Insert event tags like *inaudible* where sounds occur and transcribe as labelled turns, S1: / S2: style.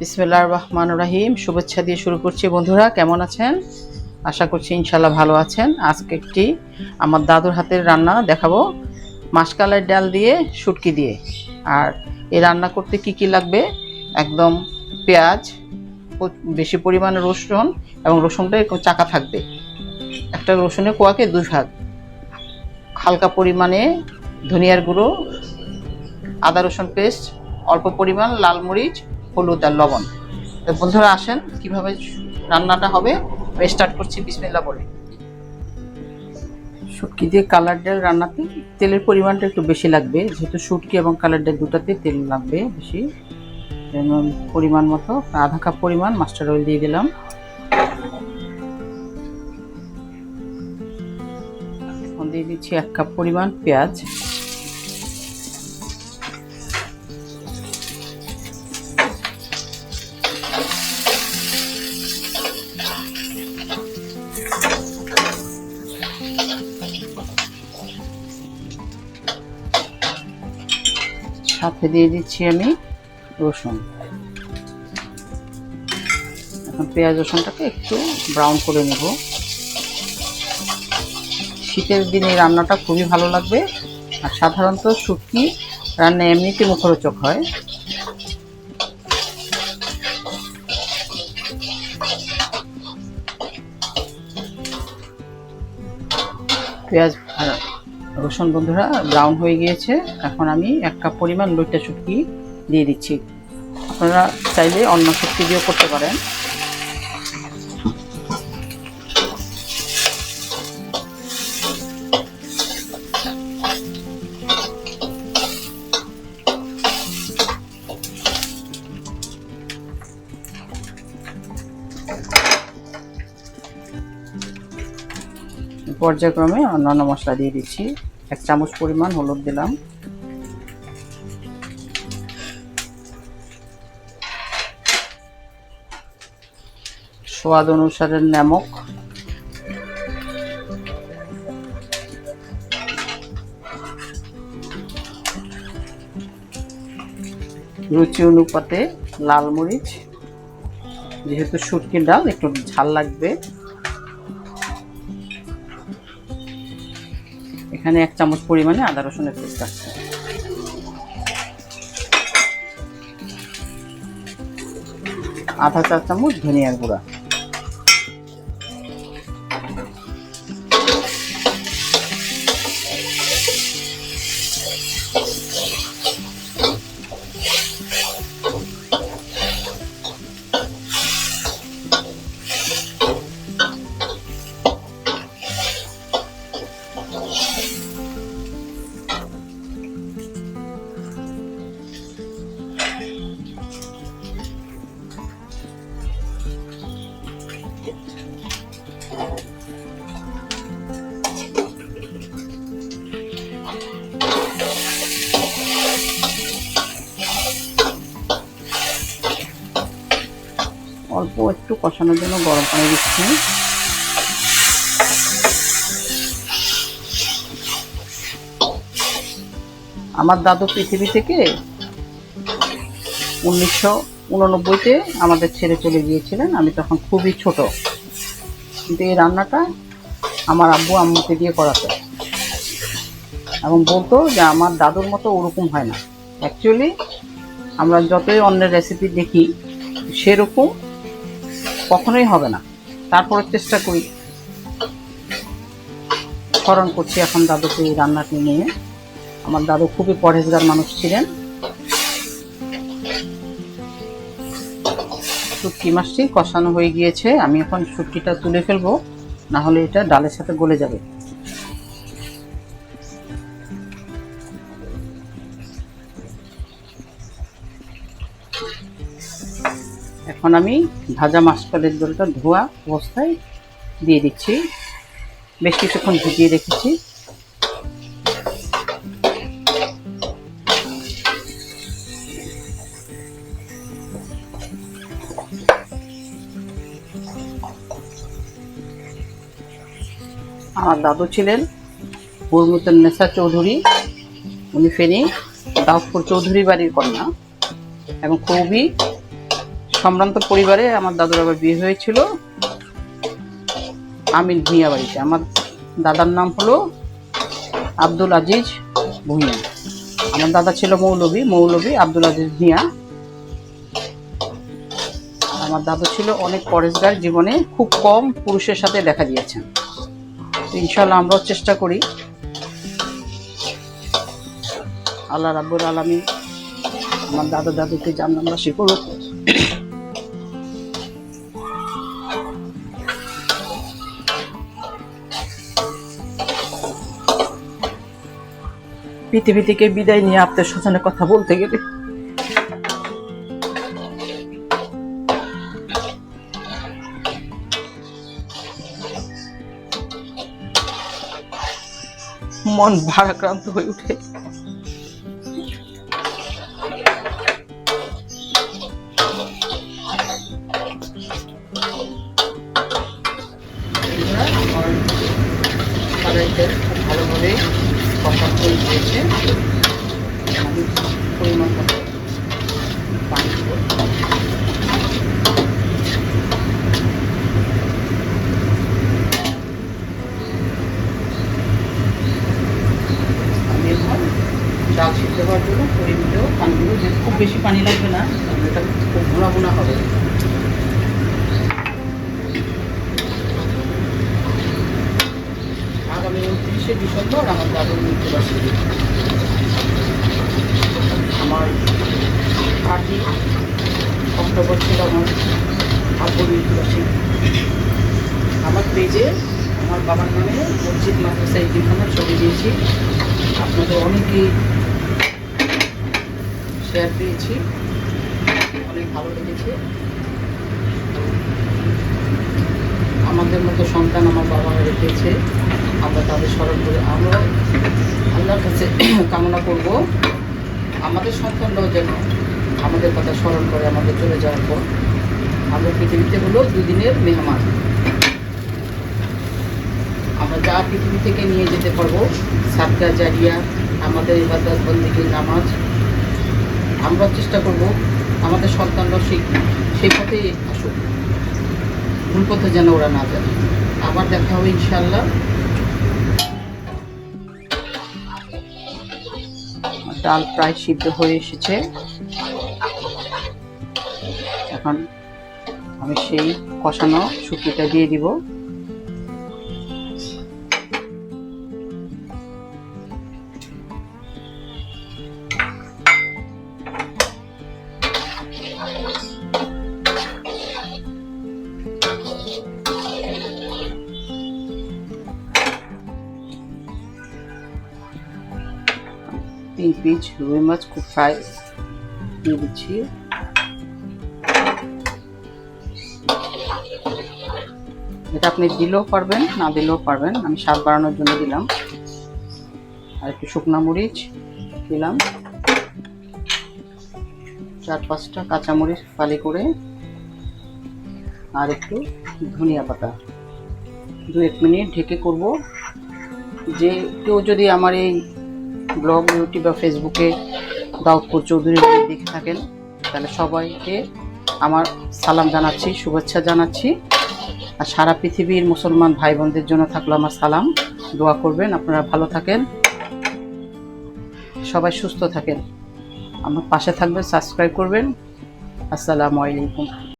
S1: বিসমিল্লাহ রহমান রাহিম। শুভেচ্ছা দিয়ে শুরু করছি। বন্ধুরা, কেমন আছেন? আশা করছি ইনশাল্লাহ ভালো আছেন। আজকে একটি আমার দাদুর হাতের রান্না দেখাবো। মাসকালের ডাল দিয়ে, শুটকি দিয়ে। আর এই রান্না করতে কি কি লাগবে? একদম পেঁয়াজ বেশি পরিমাণে রসুন এবং রসুনটা একটু চাকা থাকবে। একটা রসুনের কোয়াকে দুই ভাগ হালকা পরিমাণে ধনিয়ার গুঁড়ো, আদা রসুন পেস্ট, অল্প পরিমাণ লাল মরিচ হলুদ আর লবণ। তো বন্ধুরা আসেন, কীভাবে রান্নাটা হবে স্টার্ট করছি বিসমিল্লা বলে। শুটকি দিয়ে কালার ডাল রান্নাতে তেলের পরিমাণটা একটু বেশি লাগবে, যেহেতু শুটকি এবং কালার ডাল দুটাতে তেল লাগবে বেশি। পরিমাণ মতো, আধা কাপ পরিমাণ, মাস্টার অয়েল দিয়ে দিলাম। দিয়ে দিচ্ছি এক কাপ পরিমাণ পেঁয়াজ। সাথে দিয়ে দিচ্ছি আমি রসুন। এখন পেঁয়াজ রসুনটাকে একটু ব্রাউন করে নেব। শীতের দিনে রান্নাটা খুবই ভালো লাগবে। আর সাধারণত শুটকি রান্না এমনিতে মুখরোচক হয়। পেঁয়াজ রসুন বন্ধুরা ব্রাউন হয়ে গিয়েছে। এখন আমি এক কাপ পরিমাণ লইটা শুটকি দিয়ে দিচ্ছি। আপনারা চাইলে অন্য শুটকি দিয়েও করতে পারেন। পর্যায়ক্রমে অন্যান্য মশলা দিয়ে দিচ্ছি। এক চামচ পরিমাণ হলুদ দিলাম। স্বাদ অনুসারে নামক। রুচি অনুপাতে লাল মরিচ, যেহেতু শুটকির ডাল, একটু ঝাল লাগবে। এখানে এক চামচ পরিমাণে আদা রসুনের পেস্ট আছে। আধা চা চামচ ধনিয়ার গুঁড়া। একটু কষানোর জন্য গরম পানি দিচ্ছি। আমার দাদু পৃথিবী থেকে উনিশশো উননব্বইতে আমাদের ছেড়ে চলে গিয়েছিলেন। আমি তখন খুবই ছোট। কিন্তু এই রান্নাটা আমার আব্বু আম্মুকে দিয়ে করাতো। এবং বলতো যে আমার দাদুর মতো ওরকম হয় না। অ্যাকচুয়ালি আমরা যতই অন্যের রেসিপি দেখি, সেরকম কখনোই হবে না। তারপরে চেষ্টা করি। স্মরণ করছি এখন দাদুকে এই রান্নাটি নিয়ে। আমার দাদু খুবই পরেজগার মানুষ ছিলেন। শুটকি মাছটি কষানো হয়ে গিয়েছে। আমি এখন শুটকিটা তুলে ফেলব। নাহলে এটা ডালের সাথে গলে যাবে। এখন আমি ভাজা মাছকালের জলটা ধোয়া অবস্থায় দিয়ে দিচ্ছি। বেশ কিছুক্ষণ ভিজিয়ে রেখেছি। আমার দাদু ছিলেন নেসা চৌধুরী। উনি ফেনী দাউদপুর চৌধুরী বাড়ির কন্যা এবং খুবই সম্ভ্রান্ত পরিবারে আমার দাদুর আবার বিয়ে হয়েছিল। আমির ভূঁইয়া বাড়িতে। আমার দাদার নাম হলো আব্দুল আজিজ ভূঁইয়া। আমার দাদা ছিল মৌলবী মৌলবী আব্দুল আজিজ ভূঁইয়া। আমার দাদু ছিল অনেক পরেশগার, জীবনে খুব কম পুরুষের সাথে দেখা দিয়েছেন। ইনশাল্লাহ আমরাও চেষ্টা করি। আল্লাহ রাব্বুল আলমী আমার দাদা দাদুকে জান্নাতবাসী করুক। পৃথিবী থেকে বিদায় নিয়ে আত্মীয় স্বজনের কথা বলতে গেলে। মন ভারাক্রান্ত হয়ে খুব ভালোভাবে আমি পরিমাণ মতো পানি। আমি এখন ডাল সিদ্ধ জন্য পরিমিত পানি দেবো খুব বেশি পানি লাগবে না এটা খুব ভুনা হবে উনত্রিশে ডিসেম্বর আমার দাদুর মৃত্যুবার্ষিকী আমার আটই অক্টোবর ছিল আমার আব্বুর মৃত্যুবার্ষিকী আমার পেজে আমার বাবার নামে মসজিদ মাদ্রাসা ইতিমখানার ছবি দিয়েছি। আপনাদের অনেকেই শেয়ার পেয়েছি অনেক ভালো লেগেছে। আমাদের মতো সন্তান আমার বাবা রেখেছে। আমরা তাদের স্মরণ করে। আমরা আল্লাহর কাছে *clears throat* কামনা করব। আমাদের সন্তানরাও যেন আমাদের কথা স্মরণ করে আমাদের চলে যাওয়ার পর। আমরা পৃথিবীতে হলো দুদিনের মেহমান। আমরা যা পৃথিবী থেকে নিয়ে যেতে পারব সাতটা জারিয়া, আমাদের ইবাদত বন্দিকে নামাজ, আমরা চেষ্টা করব আমাদের সন্তানরা সেই সেই পথে আসুক। ভুল পথে যেন ওরা না যায়। আবার দেখা হবে ইনশাল্লাহ ডাল প্রায় সিদ্ধ হয়ে এসেছে। এখন আমি সেই কষানো শুকিটা দিয়ে দিব। পিস রুই মাছ খুব ফ্রাই দিয়ে দিচ্ছি। এটা আপনি দিলেও পারবেন, না দিলেও পারবেন। আমি স্বাদ বাড়ানোর জন্য দিলাম। আর একটু শুকনা মরিচ দিলাম। চার পাঁচটা কাঁচামরিচ ফালি করে, আর একটু ধনিয়া পাতা। দু এক মিনিট ঢেকে করব। যে কেউ যদি আমার এই ব্লগ ইউটিউব বা ফেসবুকে দাউদপুর চৌধুরী দেখে থাকেন। তাহলে সবাইকে আমার সালাম জানাচ্ছি, শুভেচ্ছা জানাচ্ছি। আর সারা পৃথিবীর মুসলমান ভাই বোনদের জন্য থাকল আমার সালাম। দোয়া করবেন, আপনারা ভালো থাকেন। সবাই সুস্থ থাকেন। আমার পাশে থাকবেন সাবস্ক্রাইব করবেন। আসসালামু আলাইকুম।